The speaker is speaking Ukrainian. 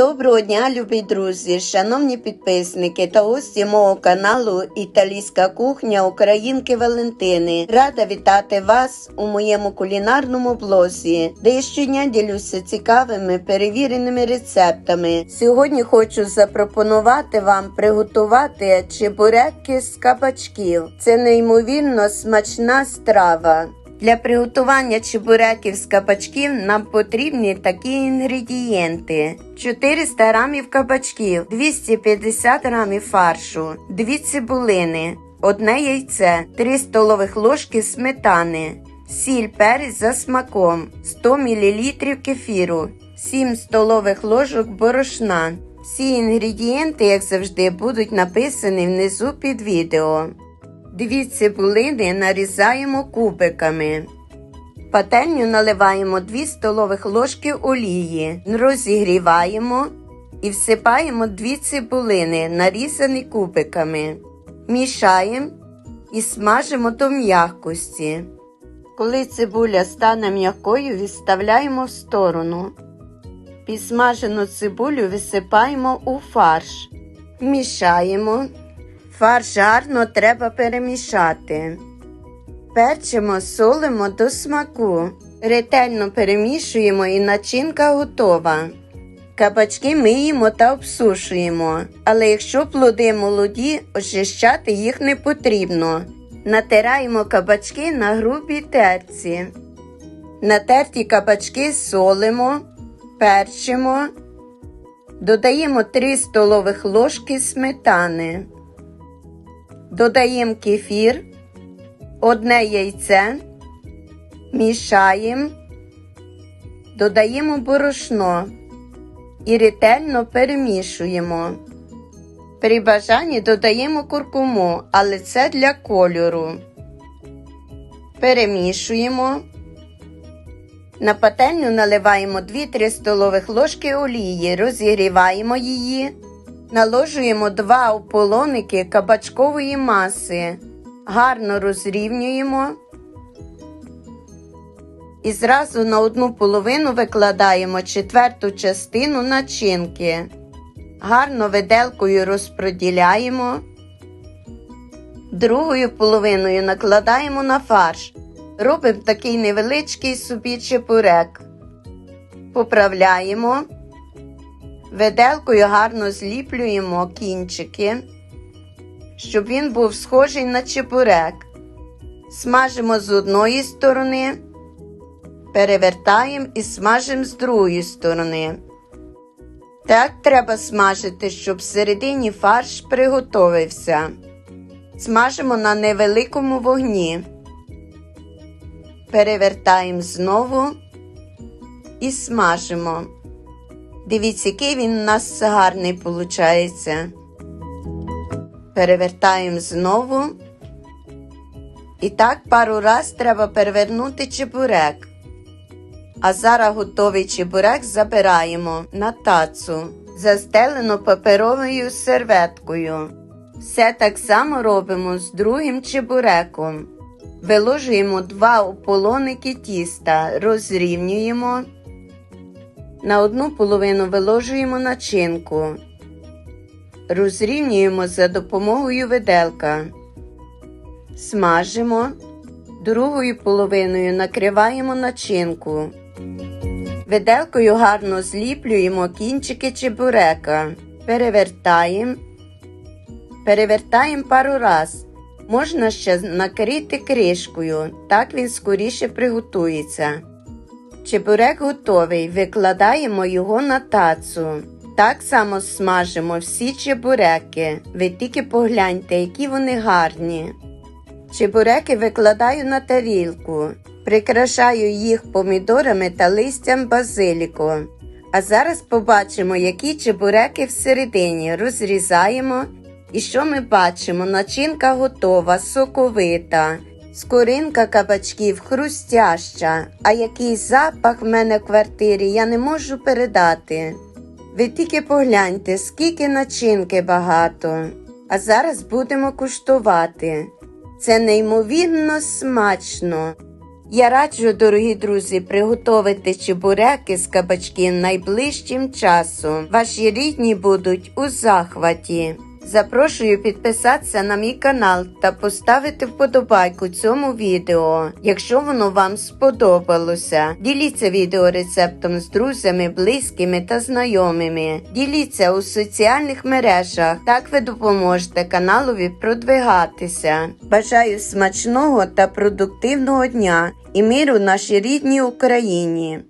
Доброго дня, любі друзі, шановні підписники та гості мого каналу Італійська кухня Українки Валентини. Рада вітати вас у моєму кулінарному блозі, де я щодня ділюся цікавими перевіреними рецептами. Сьогодні хочу запропонувати вам приготувати чебуреки з кабачків. Це неймовірно смачна страва. Для приготування чебуреків з кабачків нам потрібні такі інгредієнти: 400 грамів кабачків, 250 грамів фаршу, 2 цибулини, одне яйце, 3 столових ложки сметани, сіль перець за смаком, 100 мл кефіру, 7 столових ложок борошна. Всі інгредієнти, як завжди, будуть написані внизу під відео. Дві цибулини нарізаємо кубиками. Пательню наливаємо 2 столових ложки олії, розігріваємо і всипаємо 2 цибулини, нарізані кубиками. Мішаємо і смажимо до м'якості. Коли цибуля стане м'якою, відставляємо в сторону. Підсмажену цибулю висипаємо у фарш. Мішаємо. Фарш гарно треба перемішати. Перчимо, солимо до смаку. Ретельно перемішуємо і начинка готова. Кабачки миємо та обсушуємо, але якщо плоди молоді, очищати їх не потрібно. Натираємо кабачки на грубій терці. Натерті кабачки солимо, перчимо, додаємо 3 столових ложки сметани. Додаємо кефір, одне яйце, мішаємо, додаємо борошно і ретельно перемішуємо. При бажанні додаємо куркуму, але це для кольору. Перемішуємо. На пательню наливаємо 2-3 столових ложки олії, розігріваємо її. Наложуємо два ополоники кабачкової маси, гарно розрівнюємо і зразу на одну половину викладаємо четверту частину начинки. Гарно виделкою розпроділяємо. Другою половиною накладаємо на фарш. Робимо такий невеличкий собі чепурек. Поправляємо. Виделкою гарно зліплюємо кінчики, щоб він був схожий на чебурек. Смажимо з одної сторони, перевертаємо і смажимо з другої сторони. Так треба смажити, щоб всередині фарш приготовився. Смажимо на невеликому вогні. Перевертаємо знову і смажимо. Дивіться, який він у нас гарний виходить. Перевертаємо знову. І так пару раз треба перевернути чебурек. А зараз готовий чебурек забираємо на тацу, застелену паперовою серветкою. Все так само робимо з другим чебуреком. Виложуємо два ополоники тіста, розрівнюємо. На одну половину виложуємо начинку. Розрівнюємо за допомогою виделка. Смажимо. Другою половиною накриваємо начинку. Виделкою гарно зліплюємо кінчики чебурека. Перевертаємо. Перевертаємо пару раз. Можна ще накрити кришкою, так він скоріше приготується. Чебурек готовий, викладаємо його на тацу. Так само смажимо всі чебуреки. Ви тільки погляньте, які вони гарні. Чебуреки викладаю на тарілку, прикрашаю їх помідорами та листям базиліку. А зараз побачимо, які чебуреки всередині розрізаємо. І що ми бачимо? Начинка готова, соковита. Скоринка кабачків хрустяща, а який запах в мене в квартирі я не можу передати. Ви тільки погляньте, скільки начинки багато. А зараз будемо куштувати. Це неймовірно смачно. Я раджу, дорогі друзі, приготувати чебуреки з кабачків найближчим часом. Ваші рідні будуть у захваті. Запрошую підписатися на мій канал та поставити вподобайку цьому відео, якщо воно вам сподобалося. Діліться відеорецептом з друзями, близькими та знайомими. Діліться у соціальних мережах. Так ви допоможете каналові продвигатися. Бажаю смачного та продуктивного дня і миру нашій рідній Україні.